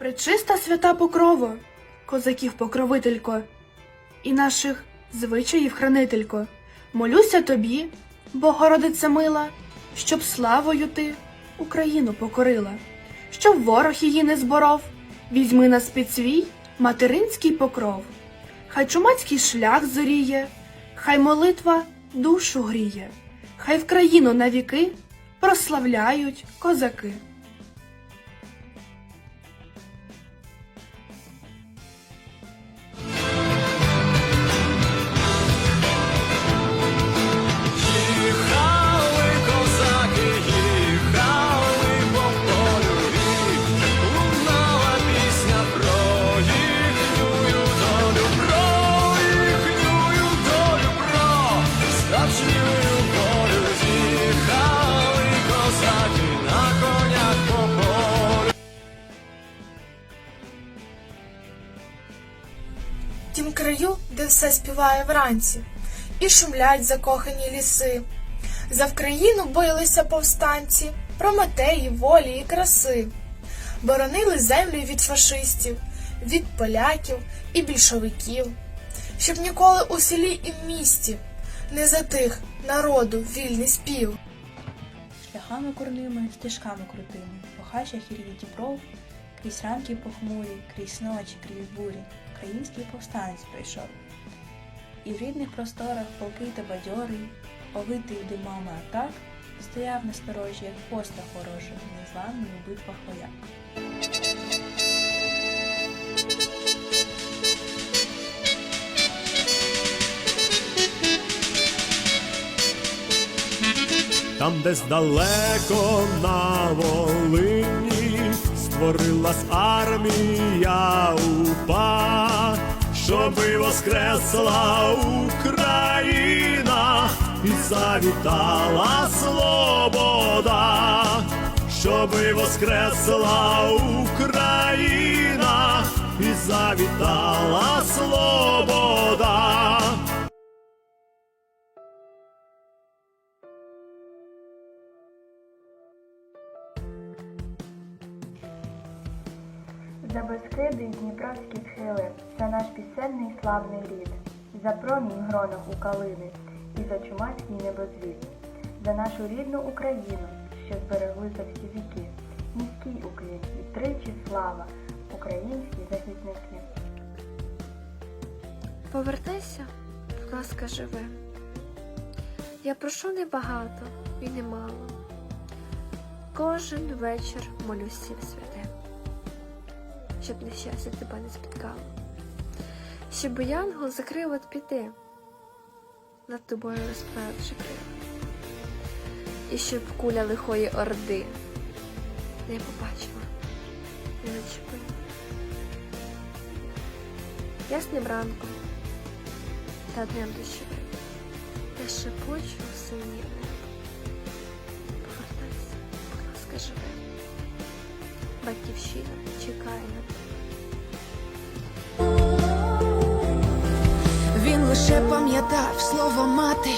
Пречиста свята покрова, козаків покровителько, і наших звичаїв хранителько, молюся тобі, Богородице мила, щоб славою ти Україну покорила, щоб ворог її не зборов, візьми нас під свій материнський покров. Хай чумацький шлях зоріє, хай молитва душу гріє, хай в країну навіки прославляють козаки. Краю, де все співає вранці, і шумлять закохані ліси. За Вкраїну билися повстанці, прометеї, волі і краси. Боронили землю від фашистів, від поляків і більшовиків, щоб ніколи у селі і в місті не затих народу вільний спів. Шляхами курними, стежками крутими, по хащах і Дібров, крізь ранки похмурі, крізь ночі, крізь бурі, український повстанець прийшов. І в рідних просторах полки та бадьорий, овитий димами атак, стояв на сторожі, як пострах ворожий, незваний у битвах вояк. Там, десь далеко на Волині створилась армія щоби воскресла Україна і завітала свобода, щоби воскресла Україна і завітала свобода. За безкиди й дніпровські схили, за наш пісенний славний рід, за промінь гронок у калини і за чумацький небозвід, за нашу рідну Україну, що зберегли за всі віки. Низький уклін і тричі слава, українські захисники. Повертайся, будь ласка, живе. Я прошу небагато і немало. Кожен вечір молюсь всім святе, щоб нещастя тебе не спіткало, щоб янгол закрив від біди, над тобою розправивши крила, і щоб куля лихої орди не побачила, не начепила. Ясним ранком та днем дощовим. Я шепочу в небо. Повертайся, будь ласка, живе. Батьківщина чекає на тебе. Він лише пам'ятав слово мати.